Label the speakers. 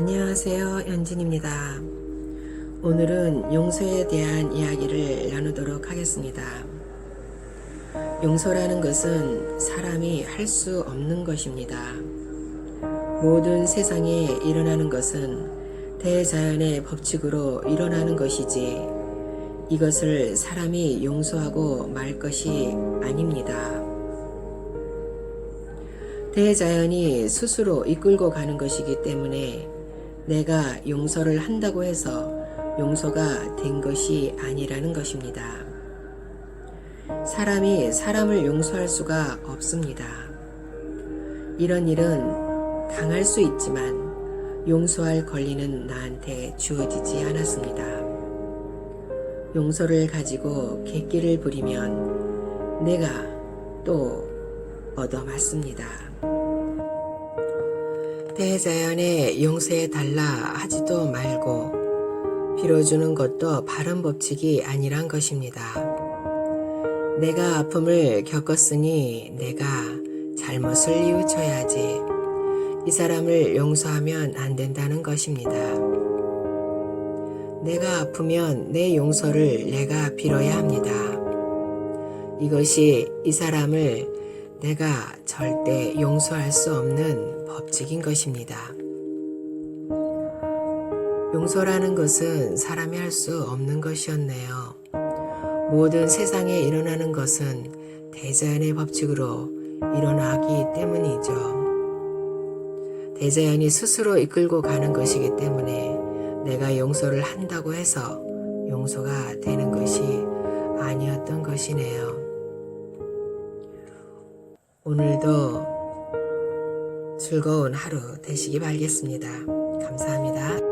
Speaker 1: 안녕하세요. 연진입니다. 오늘은 용서에 대한 이야기를 나누도록 하겠습니다. 용서라는 것은 사람이 할 수 없는 것입니다. 모든 세상에 일어나는 것은 대자연의 법칙으로 일어나는 것이지 이것을 사람이 용서하고 말 것이 아닙니다. 대자연이 스스로 이끌고 가는 것이기 때문에 내가 용서를 한다고 해서 용서가 된 것이 아니라는 것입니다. 사람이 사람을 용서할 수가 없습니다. 이런 일은 당할 수 있지만 용서할 권리는 나한테 주어지지 않았습니다. 용서를 가지고 객기를 부리면 내가 또 얻어맞습니다. 대자연의 용서해 달라 하지도 말고 빌어주는 것도 바른 법칙이 아니란 것입니다. 내가 아픔을 겪었으니 내가 잘못을 뉘우쳐야지 이 사람을 용서하면 안 된다는 것입니다. 내가 아프면 내 용서를 내가 빌어야 합니다. 이것이 이 사람을 내가 절대 용서할 수 없는 법칙인 것입니다. 용서라는 것은 사람이 할 수 없는 것이었네요. 모든 세상에 일어나는 것은 대자연의 법칙으로 일어나기 때문이죠. 대자연이 스스로 이끌고 가는 것이기 때문에 내가 용서를 한다고 해서 용서가 되는 것이 아니었던 것이네요. 오늘도 즐거운 하루 되시기 바라겠습니다. 감사합니다.